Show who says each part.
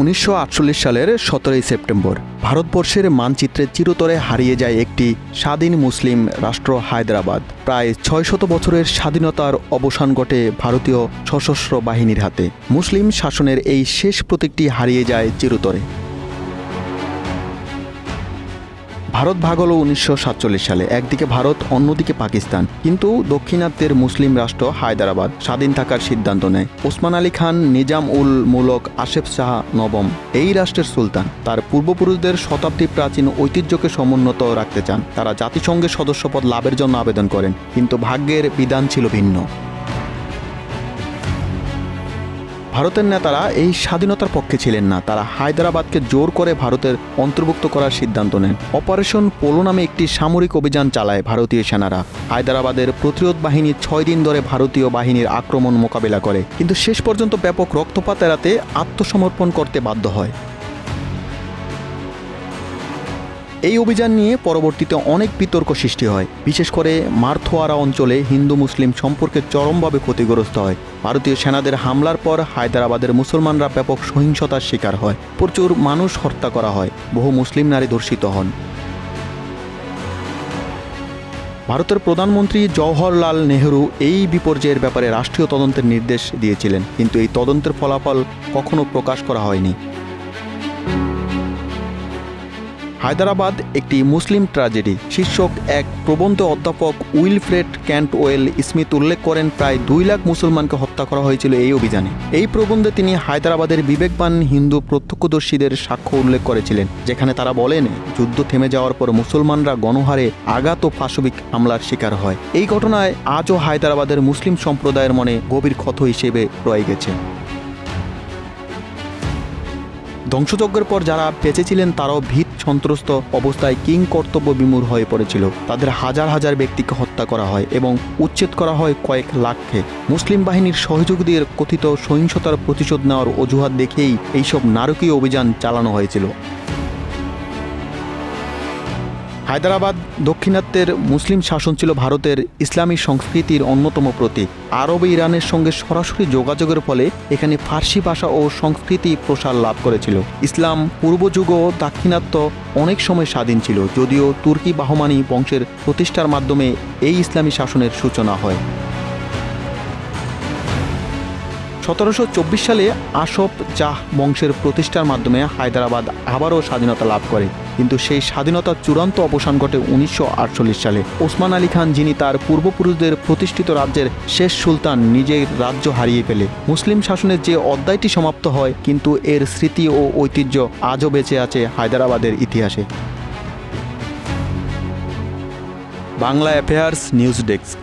Speaker 1: উনিশশো আটচল্লিশ সালের সতেরোই সেপ্টেম্বর। ভারতবর্ষের মানচিত্রে চিরতরে হারিয়ে যায় একটি স্বাধীন মুসলিম রাষ্ট্র হায়দ্রাবাদ। প্রায় ছয়শত বছরের স্বাধীনতার অবসান ঘটে ভারতীয় সশস্ত্র বাহিনীর হাতে। মুসলিম শাসনের এই শেষ প্রতীকটি হারিয়ে যায় চিরতরে। ভারত ভাগ হলো উনিশশো সাতচল্লিশ সালে। একদিকে ভারত, অন্যদিকে পাকিস্তান। কিন্তু দক্ষিণাত্যের মুসলিম রাষ্ট্র হায়দ্রাবাদ স্বাধীন থাকার সিদ্ধান্ত নেয়। ওসমান আলী খান, নিজাম উল মুলক আসেফ শাহ নবম এই রাষ্ট্রের সুলতান। তার পূর্বপুরুষদের শতাব্দী প্রাচীন ঐতিহ্যকে সমুন্নত রাখতে চান। তারা জাতিসংঘের সদস্যপদ লাভের জন্য আবেদন করেন। কিন্তু ভাগ্যের বিধান ছিল ভিন্ন। ভারতের নেতারা এই স্বাধীনতার পক্ষে ছিলেন না। তারা হায়দ্রাবাদকে জোর করে ভারতের অন্তর্ভুক্ত করার সিদ্ধান্ত নেন। অপারেশন পোলো নামে একটি সামরিক অভিযান চালায় ভারতীয় সেনারা। হায়দ্রাবাদের প্রতিরোধ বাহিনী ছয় দিন ধরে ভারতীয় বাহিনীর আক্রমণ মোকাবেলা করে। কিন্তু শেষ পর্যন্ত ব্যাপক রক্তপাত এড়াতে আত্মসমর্পণ করতে বাধ্য হয়। এই অভিযান নিয়ে পরবর্তীতে অনেক বিতর্ক সৃষ্টি হয়। বিশেষ করে মারথোয়ারা অঞ্চলে হিন্দু মুসলিম সম্পর্কে চরমভাবে ক্ষতিগ্রস্ত হয়। ভারতীয় সেনাদের হামলার পর হায়দ্রাবাদের মুসলমানরা ব্যাপক সহিংসতার শিকার হয়। প্রচুর মানুষ হত্যা করা হয়। বহু মুসলিম নারী ধর্ষিত হন। ভারতের প্রধানমন্ত্রী জওহরলাল নেহরু এই বিপর্যয়ের ব্যাপারে রাষ্ট্রীয় তদন্তের নির্দেশ দিয়েছিলেন। কিন্তু এই তদন্তের ফলাফল কখনো প্রকাশ করা হয়নি। হায়দ্রাবাদ একটি মুসলিম ট্র্যাজেডি শীর্ষক এক প্রবন্ধ অধ্যাপক উইলফ্রেড ক্যান্টওয়েল স্মিথ উল্লেখ করেন, প্রায় দুই লাখ মুসলমানকে হত্যা করা হয়েছিল এই অভিযানে। এই প্রবন্ধে তিনি হায়দ্রাবাদের বিবেকবান হিন্দু প্রত্যক্ষদর্শীদের সাক্ষ্য উল্লেখ করেছিলেন, যেখানে তারা বলেন, যুদ্ধ থেমে যাওয়ার পর মুসলমানরা গণহারে আঘাত ও পাশবিক হামলার শিকার হয়। এই ঘটনায় আজও হায়দ্রাবাদের মুসলিম সম্প্রদায়ের মনে গভীর ক্ষত হিসেবে রয়ে গেছে। ধ্বংসযজ্ঞের পর যারা বেঁচেছিলেন, তারাও ভীত, সন্ত্রস্ত অবস্থায় কিং কর্তব্য বিমূর হয়ে পড়েছিল। তাদের হাজার হাজার ব্যক্তিকে হত্যা করা হয় এবং উচ্ছেদ করা হয় কয়েক লাখকে। মুসলিম বাহিনীর সহযোগীদের কথিত সহিংসতার প্রতিশোধ নেওয়ার অজুহাত দেখেই এইসব নারকীয় অভিযান চালানো হয়েছিল। হায়দ্রাবাদ দক্ষিণাত্যের মুসলিম শাসন ছিল ভারতের ইসলামী সংস্কৃতির অন্যতম প্রতীক। আরব ইরানের সঙ্গে সরাসরি যোগাযোগের ফলে এখানে ফার্সি ভাষা ও সংস্কৃতি প্রসার লাভ করেছিল। ইসলাম পূর্বযুগ ও দাক্ষিণাত্য অনেক সময় স্বাধীন ছিল, যদিও তুর্কি বাহমানি বংশের প্রতিষ্ঠার মাধ্যমে এই ইসলামী শাসনের সূচনা হয়। সতেরোশো চব্বিশ সালে আসফ জাহ বংশের প্রতিষ্ঠার মাধ্যমে হায়দ্রাবাদ আবারও স্বাধীনতা লাভ করে। কিন্তু সেই স্বাধীনতার চূড়ান্ত অবসান ঘটে উনিশশো আটচল্লিশ সালে। ওসমান আলী খান যিনি তার পূর্বপুরুষদের প্রতিষ্ঠিত রাজ্যের শেষ সুলতান, নিজের রাজ্য হারিয়ে ফেলে। মুসলিম শাসনের যে অধ্যায়টি সমাপ্ত হয়, কিন্তু এর স্মৃতি ও ঐতিহ্য আজও বেঁচে আছে হায়দ্রাবাদের ইতিহাসে। Bangla affairs news desk.